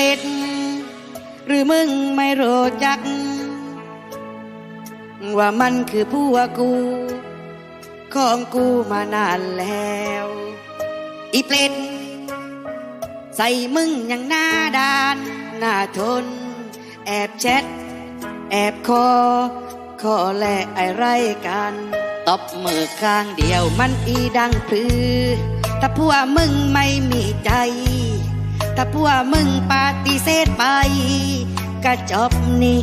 อีเฟลดหรือมึงไม่รู้จัก ว่ามันคือผัวกู ของกูมานานแล้ว อีเปลนใส่มึงอย่างหน้าดานหน้าทน แอบแชทแอบคอขอแลไอไรกันตบมือข้างเดียวมันอีดังพือ ถ้าพวกมึงไม่มีใจ ถ้าพวกมึงปฏิเสธไป ก็จบนี่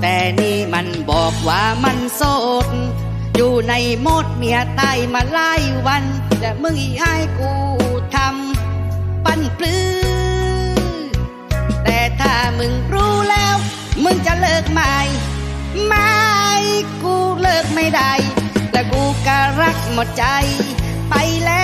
แต่นี่มันบอกว่ามันโสด อยู่ในโมดเมียตายมาหลายวัน แต่มึงอีให้กูทำปั้นปลื้อแต่ถ้ามึงรู้แล้ว มึงจะเลิกไหมไม่กูเลิกไม่ได้ และกูก็รักหมดใจไปแล้ว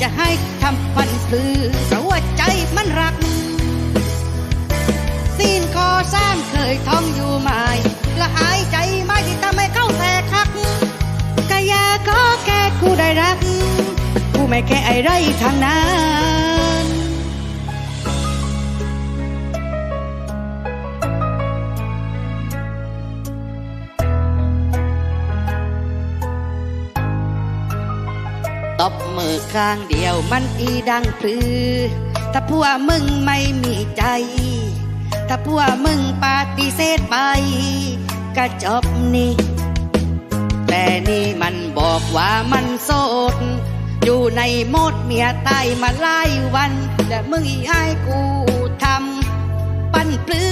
จะให้ทำฟันซื่อเพราะว่าใจมันรักซีนคอสร้างเคยท่องอยู่ไหมละหายใจไมาที่ทำให้เข้าแต่คักกะยาก็แค่กูได้รัก กูไม่แค่ไอ้ไรทางนั้น ตบมือข้างเดียวมันอีดังพลือ ถ้าพวกมึงไม่มีใจ ถ้าพวกมึงปฏิเสธไป ก็จบนี่แต่นี่มันบอกว่ามันโสด อยู่ในโมดเมียตายมาหลายวัน แต่มึงอีให้กูทำ ปั้นปลื้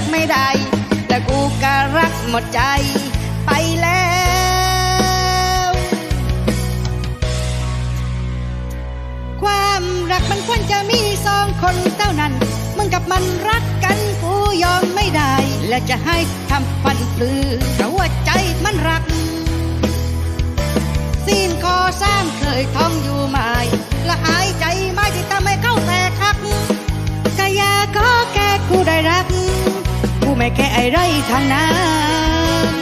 กไม่ได้แต่กูก็รักหมดใจไปแล้ว ความรักมันควรจะมีสองคนเท่านั้น มึงกับมันรักกันกูยอมไม่ได้ และจะให้ทำฟันปลือเพราะว่าใจมันรักซีนคอสร้างเคยท่องอยู่ ไม่แค่ไอไรทางนั้น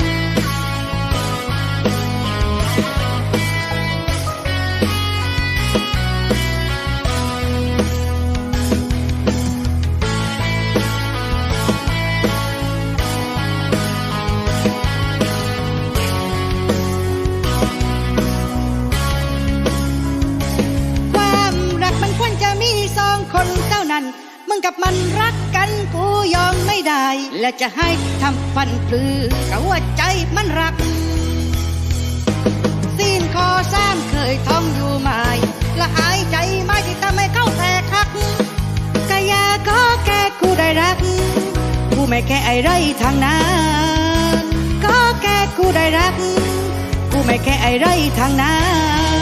ความรักมันควรจะมีสองคนเท่านั้น มึงกับมันรักกันกูยอม ไม่ได้ และจะให้ทำฟันปลือกับว่าใจมันรักซีนคอสร้างเคยท่องอยู่ไหมละหายใจไมาที่ทำให้เข้าแต่คักกะยาก็แค่กูได้รัก กูไม่แค่ไอไรทางนั้นก็แค่กูได้รัก กูไม่แค่ไอไรทางนั้น